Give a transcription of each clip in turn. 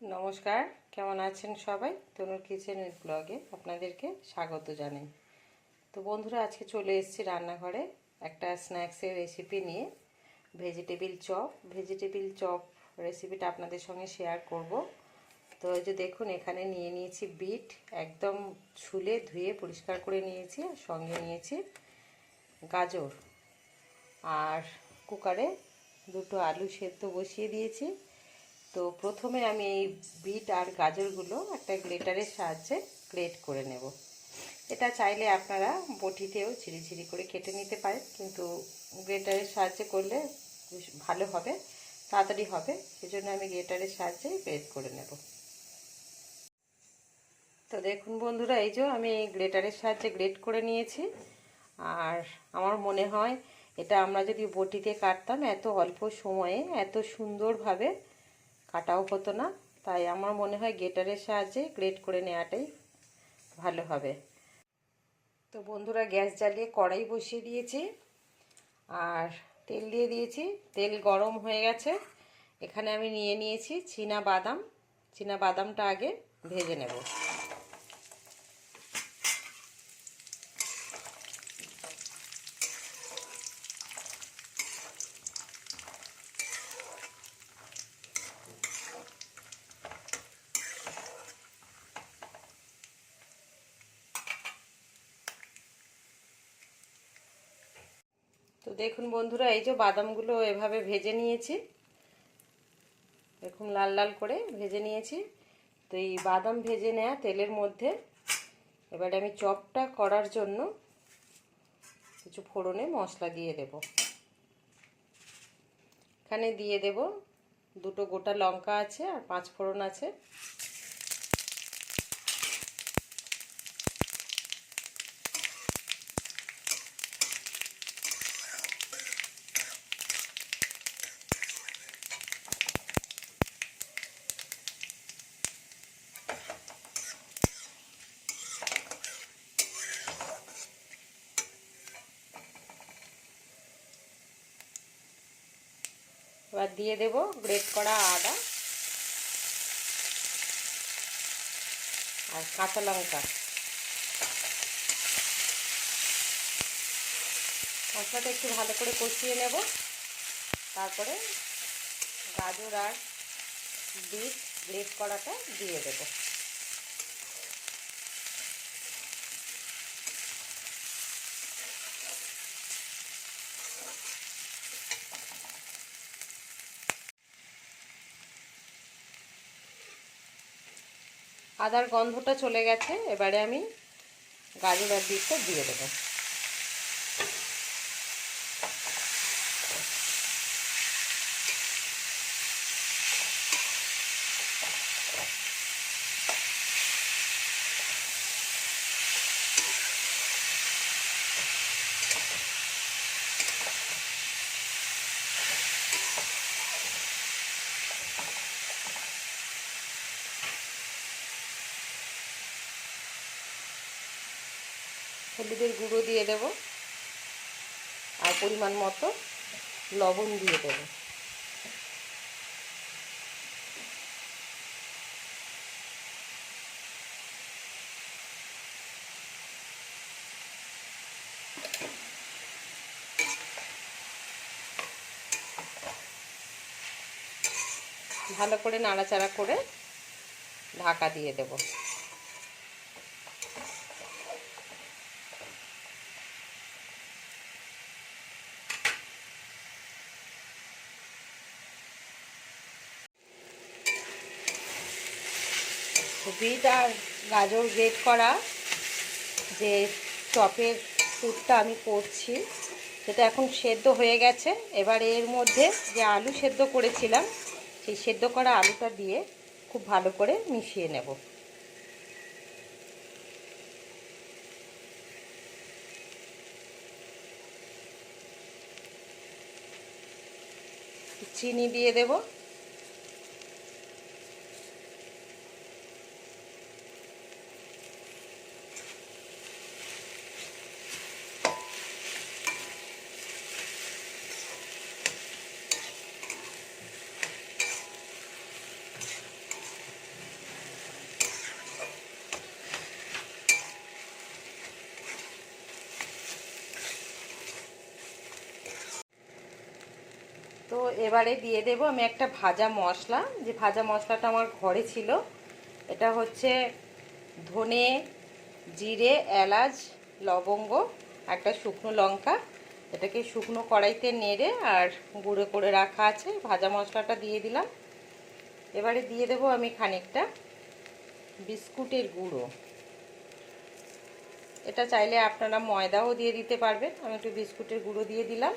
নমস্কার, কেমন আছেন সবাই? তনুর কিচেনের ব্লগে আপনাদেরকে স্বাগত জানাই। তো বন্ধুরা, আজকে চলে এসেছি রান্নাঘরে একটা স্ন্যাক্সের রেসিপি নিয়ে। ভেজিটেবিল চপ ভেজিটেবিল চপ রেসিপিটা আপনাদের সঙ্গে শেয়ার করব। তো এই যে দেখুন, এখানে নিয়ে নিয়েছি বিট একদম ছুলে ধুয়ে পরিষ্কার করে নিয়েছি সঙ্গে নিয়েছি গাজর। আর কুকারে দুটো আলু সেদ্ধ বসিয়ে দিয়েছি। তো প্রথমে আমি এই বিট আর গাজরগুলো একটা গ্রেটারের সাহায্যে গ্রেট করে নেব। এটা চাইলে আপনারা বটিতেও ঝিরি ঝিরি করে কেটে নিতে পারেন, কিন্তু গ্রেটারের সাহায্যে করলে ভালো হবে, তাড়াতাড়ি হবে, সেজন্য আমি গ্রেটারের সাহায্যে গ্রেট করে নেব। তো দেখুন বন্ধুরা, এই যে আমি গ্রেটারের সাহায্যে গ্রেট করে নিয়েছি, আর আমার মনে হয় এটা আমরা যদি বটিতে কাটতাম এত অল্প সময়ে, এত সুন্দরভাবে কাটাও হতো না। তাই আমার মনে হয় গেটারের সাহায্যে গ্রেট করে নেওয়াটাই ভালো হবে। তো বন্ধুরা, গ্যাস জ্বালিয়ে কড়াই বসিয়ে দিয়েছি। আর তেল দিয়ে দিয়েছি। তেল গরম হয়ে গেছে। এখানে আমি নিয়ে নিয়েছি চীনা বাদাম। চীনা বাদামটা আগে ভেজে নেব। দেখুন বন্ধুরা, এই যে বাদামগুলো এভাবে ভেজে নিয়েছি। এরকম লাল লাল করে ভেজে নিয়েছি। তো এই বাদাম ভেজে নেওয়া তেলের মধ্যে এবারে আমি চপটা করার জন্য কিছু ফোড়নে মশলা দিয়ে দেব। এখানে দিয়ে দেব দুটো গোটা লঙ্কা আছে আর পাঁচ ফোড়ন আছে। এবার দিয়ে দেব গ্রেট করা আদা আর কাঁচা লঙ্কা। মশলাটা একটু ভালো করে কষিয়ে নেব। তারপরে গাজর আর বিট গ্রেট করাটা দিয়ে দেবো। আদার গন্ধটা চলে গেছে এবারে আমি গাজর আর বিটটা দিয়ে দেবো। হলুদের গুঁড়ো দিয়ে দেব আর পরিমাণ মতো লবণ দিয়ে দেব। ভালো করে নাড়াচাড়া করে ঢাকা দিয়ে দেবো। বিট আর গাজর গ্রেট করা যে চপের স্যুপটা আমি করছি, সেটা এখন সেদ্ধ হয়ে গেছে। এবার এর মধ্যে যে আলু সেদ্ধ করেছিলাম, সেই সেদ্ধ করা আলুটা দিয়ে খুব ভালো করে মিশিয়ে নেব। চিনি দিয়ে দেবো। এবারে দিয়ে দেব আমি একটা ভাজা মশলা। যে ভাজা মশলাটা আমার ঘরে ছিল, এটা হচ্ছে ধনে, জিরে, এলাচ, লবঙ্গ, একটা শুকনো লঙ্কা। এটাকে শুকনো কড়াইতে নেড়ে আর গুঁড়ো করে রাখা আছে। ভাজা মশলাটা দিয়ে দিলাম। এবারে দিয়ে দেব আমি খানিকটা বিস্কুটের গুঁড়ো। এটা চাইলে আপনারা ময়দাও দিয়ে দিতে পারবেন। আমি একটু বিস্কুটের গুঁড়ো দিয়ে দিলাম।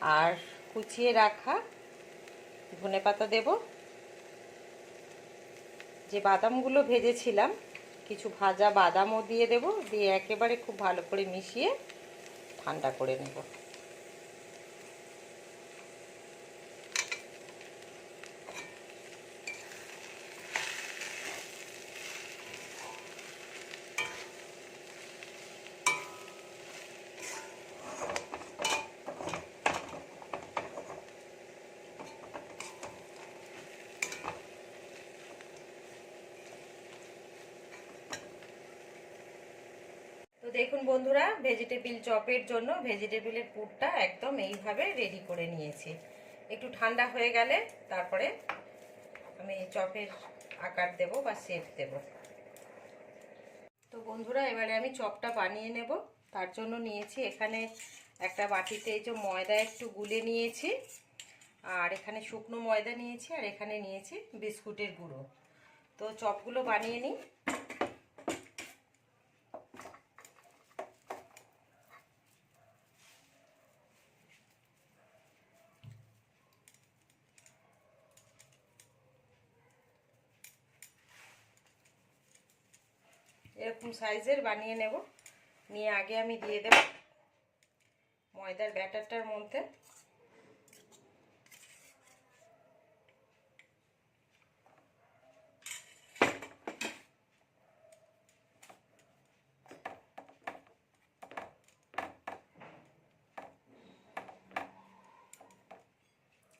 আর কুচিয়ে রাখা ধনে পাতা দেব। যে বাদামগুলো ভেজেছিলাম, কিছু ভাজা বাদামও দিয়ে দেব, দিয়ে একেবারে খুব ভালো করে মিশিয়ে ঠান্ডা করে নেব। দেখুন বন্ধুরা ভেজিটেবিল চপের জন্য ভেজিটেবিলের পুরটা একদম এইভাবে রেডি করে নিয়েছি। একটু ঠান্ডা হয়ে গেলে তারপরে আমি চপের আকার দেব বা শেপ দেব। তো বন্ধুরা, এবারে আমি চপটা বানিয়ে নেব। তার জন্য নিয়েছি এখানে একটা বাটিতে এই যে ময়দা একটু গুলে নিয়েছি, আর এখানে শুকনো ময়দা নিয়েছি, আর এখানে নিয়েছি বিস্কুটের গুঁড়ো। তো চপগুলো বানিয়ে নিই এরকম সাইজের বানিয়ে নেব। নিয়ে আগে আমি দিয়ে দেব ময়দার ব্যাটারটার মধ্যে।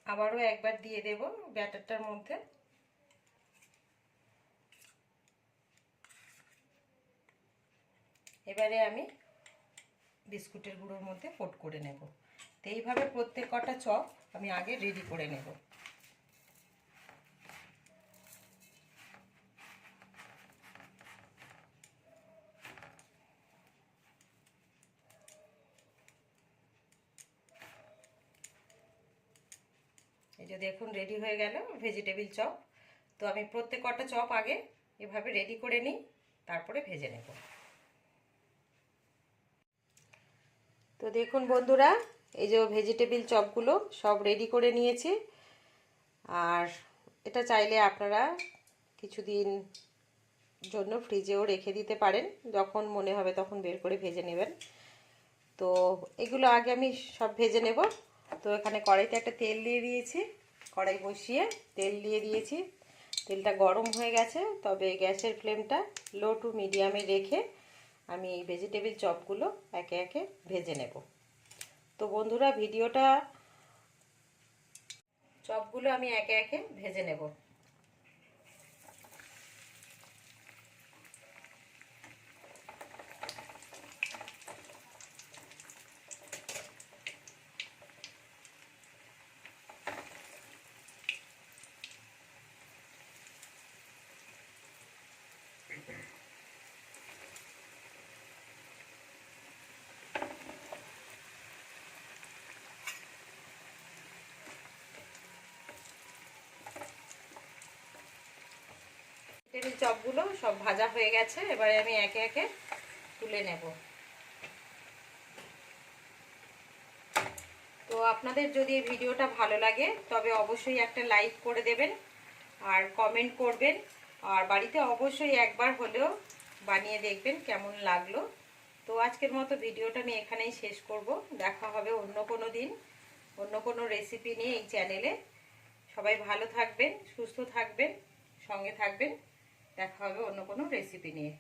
আবারও একবার দিয়ে দেব ব্যাটারটার মধ্যে। এবারে আমি বিস্কুটের গুঁড়োর মধ্যে কোট করে নেব। তো এইভাবে প্রত্যেক কটা চপ আমি আগে রেডি করে নেব। এই যে দেখুন রেডি হয়ে গেল ভেজিটেবিল চপ। তো আমি প্রত্যেক কটা চপ আগে এভাবে রেডি করে নিই, তারপরে ভেজে নেব। তো দেখুন বন্ধুরা, এই যে ভেজিটেবিল চপগুলো সব রেডি করে নিয়েছি। আর এটা চাইলে আপনারা কিছুদিন জন্য ফ্রিজেও রেখে দিতে পারেন। যখন মনে হবে তখন বের করে ভেজে নেবেন। তো এগুলো আগে আমি সব ভেজে নেব। তো এখানে কড়াইতে একটা তেল দিয়ে দিয়েছি। কড়াই বসিয়ে তেল দিয়ে দিয়েছি। তেলটা গরম হয়ে গেছে, তবে গ্যাসের ফ্লেমটা লো টু মিডিয়ামে রেখে আমি এই ভেজিটেবিল চপগুলো একে একে ভেজে নেব। তো বন্ধুরা, ভিডিওটা চপগুলো আমি একে একে ভেজে নেব। টেবিল চপগুলো সব ভাজা হয়ে গেছে, এবারে আমি একে একে তুলে নেব। তো আপনাদের যদি এই ভিডিওটা ভালো লাগে, তবে অবশ্যই একটা লাইক করে দেবেন আর কমেন্ট করবেন। আর বাড়িতে অবশ্যই একবার হলেও বানিয়ে দেখবেন কেমন লাগল। তো আজকের মতো ভিডিওটা আমি এখানেই শেষ করব। দেখা হবে অন্য কোনো দিন, অন্য কোনো রেসিপি নিয়ে এই চ্যানেলে সবাই ভালো থাকবেন, সুস্থ থাকবেন, সঙ্গে থাকবেন। দেখা হবে অন্য কোনো রেসিপি নিয়ে।